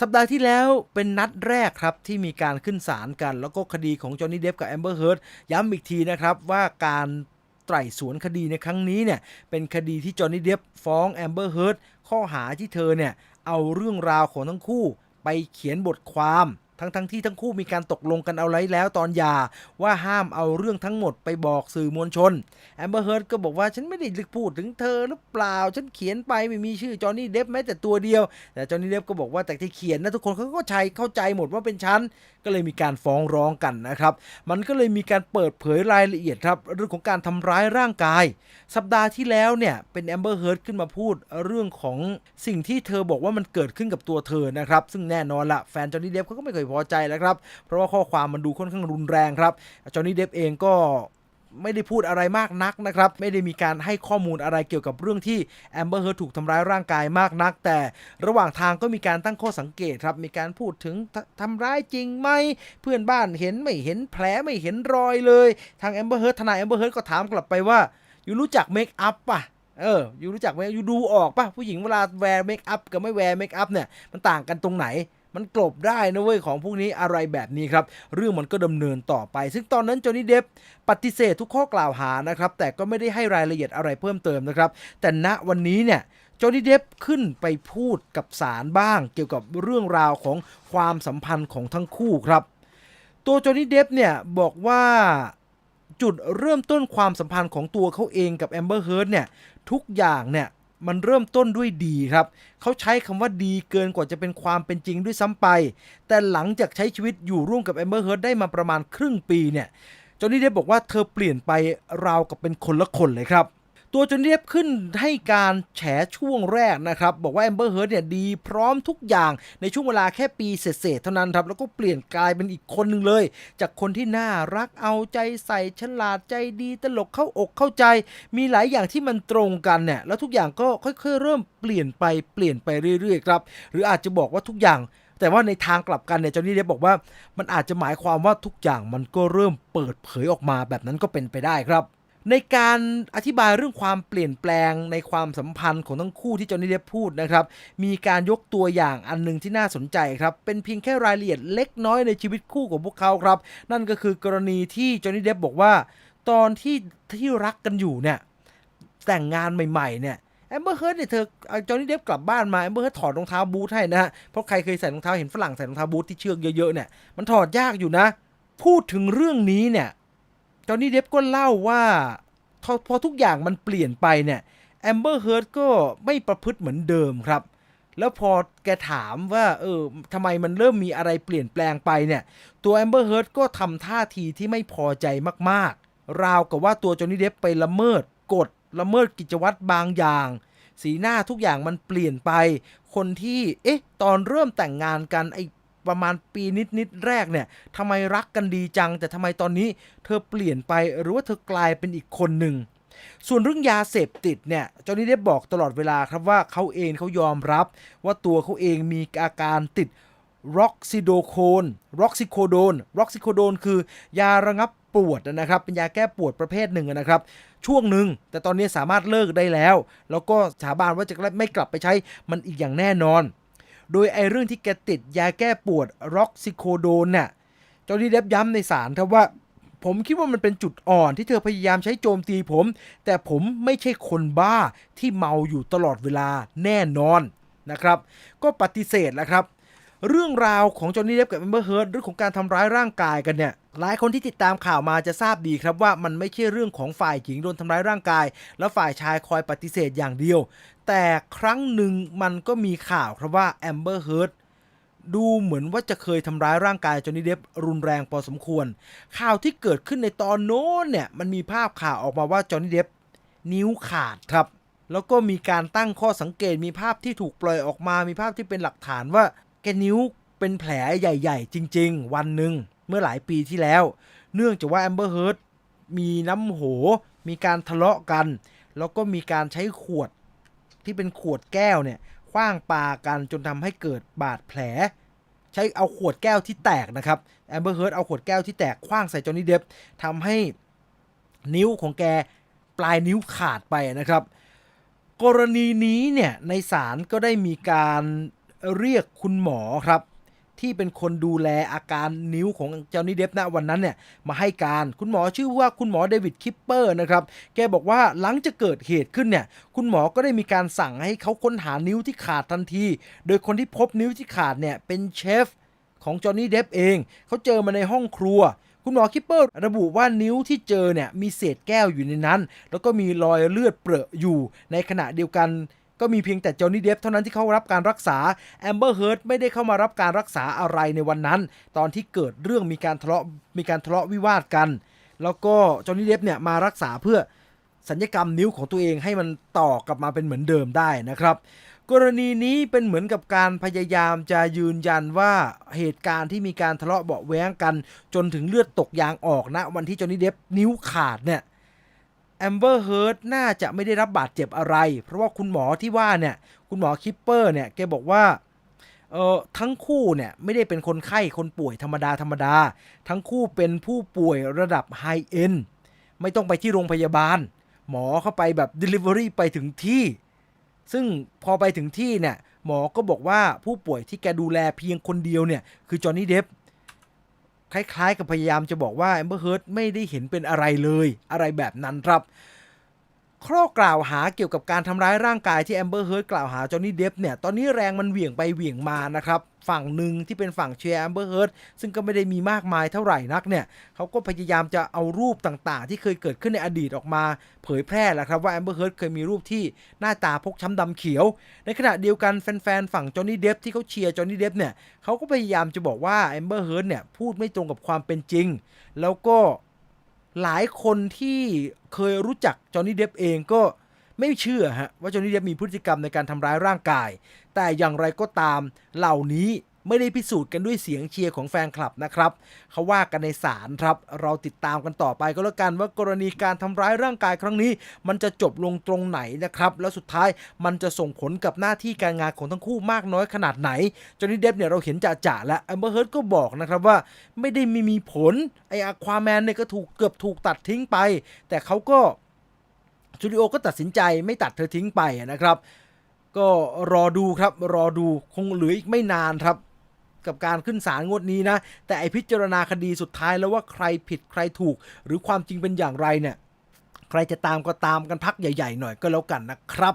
สัปดาห์ที่แล้วเป็นนัดแรกครับ ที่มีการขึ้นศาลกัน แล้วก็คดีของจอห์นนี่เดฟกับแอมเบอร์เฮิร์ตย้ำอีกทีนะครับว่าการไต่สวนคดีในครั้งนี้เนี่ยเป็นคดีที่จอห์นนี่เดฟฟ้องแอมเบอร์เฮิร์ตข้อหาที่เธอเนี่ยเอาเรื่องราวของทั้งคู่ไปเขียนบทความ ทั้งทั้งที่ทั้งคู่มีการตกลงกันเอาไว้แล้วตอนหย่าว่าห้ามเอาเรื่องทั้งหมดไปบอกสื่อมวลชนแอมเบอร์เฮิร์ตก็บอกว่าฉันไม่ได้พูดถึงเธอหรือเปล่า ฉันเขียนไปไม่มีชื่อจอห์นนี่เดฟแม้แต่ตัวเดียว แต่จอห์นนี่เดฟก็บอกว่าแต่ที่เขียนนะทุกคนเขาก็ใช้เข้าใจหมดว่าเป็นฉันก็เลยมีการฟ้องร้องกันนะครับ มันก็เลยมีการเปิดเผยรายละเอียดครับเรื่องของการทำร้ายร่างกาย สัปดาห์ที่แล้วเนี่ยเป็นแอมเบอร์เฮิร์ตขึ้นมาพูดเรื่องของสิ่งที่เธอบอกว่ามันเกิดขึ้นกับตัวเธอนะครับซึ่งแน่นอนละแฟนจอห์นนี่เดฟเขาก็ไม่เคยพอใจแล้วครับ เพราะว่าข้อความมันดูค่อนข้างรุนแรงครับจอห์นนี่เดฟเองก็ไม่ได้พูดอะไรมากนักนะครับ ไม่ได้มีการให้ข้อมูลอะไรเกี่ยวกับเรื่องที่แอมเบอร์เฮิร์ถูกทำร้ายร่างกายมากนัก แต่ระหว่างทางก็มีการตั้งข้อสังเกตครับ มีการพูดถึงทำร้ายจริงไหม เพื่อนบ้านเห็นไม่เห็นแผลไม่เห็นรอยเลย ทางแอมเบอร์เฮิร์ทนายแอมเบอร์เฮิร์ก็ถามกลับไปว่าอยู่รู้จักเมคอัพป่ะเอออยู่รู้จักไหมอยู่ดูออกป่ะผู้หญิงเวลาแวร์เมคอัพกับไม่แวร์เมคอัพเนี่ยมันต่างกันตรงไหน มันกลบได้นะเว้ยของพวกนี้อะไรแบบนี้ครับ เรื่องมันก็ดำเนินต่อไป ซึ่งตอนนั้นจอห์นนี่เดฟปฏิเสธทุกข้อกล่าวหานะครับ แต่ก็ไม่ได้ให้รายละเอียดอะไรเพิ่มเติมนะครับ แต่ณวันนี้เนี่ยจอห์นนี่เดฟขึ้นไปพูดกับศาลบ้าง เกี่ยวกับเรื่องราวของความสัมพันธ์ของทั้งคู่ครับ ตัวจอห์นนี่เดฟเนี่ยบอกว่าจุดเริ่มต้นความสัมพันธ์ของตัวเขาเองกับแอมเบอร์เฮิร์ตเนี่ยทุกอย่างเนี่ย มันเริ่มต้นด้วยดีครับ เขาใช้คำว่าดีเกินกว่าจะเป็นความเป็นจริงด้วยซ้ำไป แต่หลังจากใช้ชีวิตอยู่ร่วมกับแอมเบอร์เฮิร์ตได้มาประมาณครึ่งปีเนี่ยจอห์นนี่ได้บอกว่าเธอเปลี่ยนไปราวกับเป็นคนละคนเลยครับ ตัวจอห์นนี่เดฟขึ้นให้การแฉช่วงแรกนะครับ บอกว่าแอมเบอร์เฮิร์ตเนี่ยดีพร้อมทุกอย่างในช่วงเวลาแค่ปีเศษๆเท่านั้นครับ แล้วก็เปลี่ยนกลายเป็นอีกคนหนึ่งเลย จากคนที่น่ารักเอาใจใส่ฉลาดใจดีตลกเข้าอกเข้าใจ มีหลายอย่างที่มันตรงกันเนี่ยแล้วทุกอย่างก็ค่อยๆ เริ่มเปลี่ยนไปเปลี่ยนไปเรื่อยๆครับหรืออาจจะบอกว่าทุกอย่างแต่ว่าในทางกลับกันเนี่ยจอห์นนี่เดฟบอกว่ามันอาจจะหมายความว่าทุกอย่างมันก็เริ่มเปิดเผยออกมาแบบนั้นก็เป็นไปได้ครับ ในการอธิบายเรื่องความเปลี่ยนแปลงในความสัมพันธ์ของทั้งคู่ที่จอห์นนี่เดฟพูดนะครับ มีการยกตัวอย่างอันหนึงที่น่าสนใจครับ เป็นเพียงแค่รายละเอียดเล็กน้อยในชีวิตคู่ของพวกเขาครับ นั่นก็คือกรณีที่จอห์นนี่เดฟบอกว่า ตอนที่ที่รักกันอยู่เนี่ยแต่งงานใหม่ๆเนี่ยแอมเบอร์เฮิร์ตเนี่ยเธอจอห์นนี่เดฟกลับบ้านมาแอมเบอร์เฮิร์ตถอดรองเท้าบูทให้นะฮะเพราะใครเคยใส่รองเท้าเห็นฝรั่งใส่รองเท้าบูทที่เชือกเยอะๆเนี่ยมันถอดยากอยู่นะ พูดถึงเรื่องนี้เนี่ย จอห์นนี่เดฟก็เล่าว่าพอพอทุกอย่างมันเปลี่ยนไปเนี่ยแอมเบอร์เฮิร์ตก็ไม่ประพฤติเหมือนเดิมครับ แล้วพอแกถามว่าเออทำไมมันเริ่มมีอะไรเปลี่ยนแปลงไปเนี่ย ตัวแอมเบอร์เฮิร์ตก็ทำท่าทีที่ไม่พอใจมากๆ ราวกับว่าตัวจอห์นนี่เดฟไปละเมิดกฎละเมิดกิจวัตรบางอย่าง สีหน้าทุกอย่างมันเปลี่ยนไป คนที่เอ๊ะ ตอนเริ่มแต่งงานกันไอ ประมาณปีนิดๆแรกเนี่ยทำไมรักกันดีจัง แต่ทำไมตอนนี้เธอเปลี่ยนไปหรือว่าเธอกลายเป็นอีกคนหนึ่งส่วนเรื่องยาเสพติดเนี่ยจอห์นนี่ได้บอกตลอดเวลาครับว่าเขาเองเขายอมรับ ว่าตัวเขาเองมีอาการติดร็อกซิโดโคนร็อกซิโคโดนร็อกซิโคโดนคือยาระงับปวดนะครับ เป็นยาแก้ปวดประเภทหนึ่งนะครับ ช่วงหนึ่งแต่ตอนนี้สามารถเลิกได้แล้ว แล้วก็สาบานว่าจะไม่กลับไปใช้มันอีกอย่างแน่นอน โดยไอเรื่องที่แกติดยาแก้ปวดร็อกซิโคโดนเนี่ยจอห์นี่เดฟย้ำในศาลครับว่า ผมคิดว่ามันเป็นจุดอ่อนที่เธอพยายามใช้โจมตีผม แต่ผมไม่ใช่คนบ้าที่เมาอยู่ตลอดเวลาแน่นอนนะครับ ก็ปฏิเสธแล้วครับ เรื่องราวของจอห์นนี่เดฟกับแอมเบอร์เฮิร์ตเรื่องของการทำร้ายร่างกายกันเนี่ยหลายคนที่ติดตามข่าวมาจะทราบดีครับว่ามันไม่ใช่เรื่องของฝ่ายหญิงโดนทำร้ายร่างกาย แล้วฝ่ายชายคอยปฏิเสธอย่างเดียว แต่ครั้งหนึ่งมันก็มีข่าวครับว่าแอมเบอร์เฮิร์ตดูเหมือนว่าจะเคยทำร้ายร่างกายจอห์นนี่เดฟรุนแรงพอสมควร ข่าวที่เกิดขึ้นในตอนโน้นเนี่ย มันมีภาพข่าวออกมาว่าจอห์นนี่เดฟนิ้วขาดครับ แล้วก็มีการตั้งข้อสังเกตมีภาพที่ถูกปล่อยออกมา มีภาพที่เป็นหลักฐานว่า แกนิ้วเป็นแผลใหญ่ๆ จริง ๆ วันหนึ่งเมื่อหลายปีที่แล้ว เนื่องจากว่าแอมเบอร์เฮิร์ตมีน้ำโห มีการทะเลาะกัน แล้วก็มีการใช้ขวด ที่เป็นขวดแก้วเนี่ยคว้างปากันจนทำให้เกิดบาดแผล ใช้เอาขวดแก้วที่แตกนะครับแอมเบอร์เฮิร์ตเอาขวดแก้วที่แตกคว้างใส่จอห์นนี่เดฟทำให้นิ้วของแกปลายนิ้วขาดไปนะครับ กรณีนี้เนี่ยในศาลก็ได้มีการเรียกคุณหมอครับ ที่เป็นคนดูแลอาการนิ้วของเจ้านี่เดฟณวันนั้นเนี่ยมาให้การคุณหมอชื่อว่าคุณหมอเดวิดคิปเปอร์นะครับแกบอกว่าหลังจากเกิดเหตุขึ้นเนี่ยคุณหมอก็ได้มีการสั่งให้เขาค้นหานิ้วที่ขาดทันที โดยคนที่พบนิ้วที่ขาดเนี่ยเป็นเชฟของจอห์นนี่เดฟเองเขาเจอมาในห้องครัวคุณหมอคิปเปอร์ระบุว่านิ้วที่เจอเนี่ยมีเศษแก้วอยู่ในนั้น แล้วก็มีรอยเลือดเปรอะอยู่ในขณะเดียวกัน ก็มีเพียงแต่จอห์นนี่เดฟเท่านั้นที่เข้ารับการรักษาแอมเบอร์เฮิร์ตไม่ได้เข้ามารับการรักษาอะไรในวันนั้น ตอนที่เกิดเรื่องมีการทะเลาะมีการทะเลาะวิวาทกัน แล้วก็จอห์นนี่เดฟเนี่ยมารักษาเพื่อสัญญกรรมนิ้วของตัวเองให้มันต่อกลับมาเป็นเหมือนเดิมได้นะครับ กรณีนี้เป็นเหมือนกับการพยายามจะยืนยันว่าเหตุการณ์ที่มีการทะเลาะเบาะแว้งกัน จนถึงเลือดตกยางออกนะ วันที่จอห์นนี่เดฟนิ้วขาดเนี่ย แอมเบอร์เฮิร์ตน่าจะไม่ได้รับบาดเจ็บอะไร เพราะว่าคุณหมอที่ว่าเนี่ย คุณหมอคิปเปอร์เนี่ยแกบอกว่าเออทั้งคู่เนี่ยไม่ได้เป็นคนไข้คนป่วยธรรมดาธรรมดา ทั้งคู่เป็นผู้ป่วยระดับไฮเอ็นไม่ต้องไปที่โรงพยาบาล หมอเข้าไปแบบ Delivery ไปถึงที่ ซึ่งพอไปถึงที่เนี่ยหมอก็บอกว่าผู้ป่วยที่แกดูแลเพียงคนเดียวเนี่ยคือจอห์นนี่เดฟ คล้ายๆ กับพยายามจะบอกว่าแอมเบอร์เฮิร์ตไม่ได้เห็นเป็นอะไรเลย อะไรแบบนั้นครับ ข้อกล่าวหาเกี่ยวกับการทำร้ายร่างกายที่แอมเบอร์เฮิร์ตกล่าวหาจอห์นนี่เดฟเนี่ย ตอนนี้แรงมันเหวี่ยงไปเหวี่ยงมานะครับ ฝั่งหนึ่งที่เป็นฝั่งเชียร์แอมเบอร์เฮิร์ตซึ่งก็ไม่ได้มีมากมายเท่าไหร่นักเนี่ยเขาก็พยายามจะเอารูปต่างๆ ที่เคยเกิดขึ้นในอดีตออกมา เผยแพร่แหละครับว่าแอมเบอร์เฮิร์ตเคยมีรูปที่หน้าตาพกช้ำดำเขียว ในขณะเดียวกันแฟนๆฝั่งจอห์นนี่เดฟที่เขาเชียร์จอห์นนี่เดฟเนี่ยเขาก็พยายามจะบอกว่าแอมเบอร์เฮิร์ตเนี่ยพูดไม่ตรงกับความเป็นจริง แล้วก็ หลายคนที่เคยรู้จักจอห์นนี่เดฟเองก็ไม่เชื่อฮะว่าจอห์นนี่เดฟมีพฤติกรรมในการทำร้ายร่างกาย แต่อย่างไรก็ตามเหล่านี้ ไม่ได้พิสูจน์กันด้วยเสียงเชียร์ของแฟนคลับนะครับเขาว่ากันในศาลครับ เราติดตามกันต่อไปก็แล้วกันว่ากรณีการทำร้ายร่างกายครั้งนี้ มันจะจบลงตรงไหนนะครับ แล้วสุดท้ายมันจะส่งผลกับหน้าที่การงานของทั้งคู่มากน้อยขนาดไหนจอห์นนี่เดฟเนี่ยเราเห็นจ่าๆแล้วแอมเบอร์เฮิร์ตก็บอกนะครับว่าไม่ได้มีมีผลไออะควาแมนเนี่ยก็ถูกเกือบถูกตัดทิ้งไป แต่เขาก็สตูดิโอก็ตัดสินใจไม่ตัดเธอทิ้งไปนะครับ ก็รอดูครับรอดูคงเหลืออีกไม่นานครับ กับการขึ้นศาลงวดนี้นะ แต่ไอพิจารณาคดีสุดท้ายแล้วว่าใครผิดใครถูก หรือความจริงเป็นอย่างไรเนี่ยใครจะตามก็ตามกันพักใหญ่ ๆ หน่อยก็แล้วกันนะครับ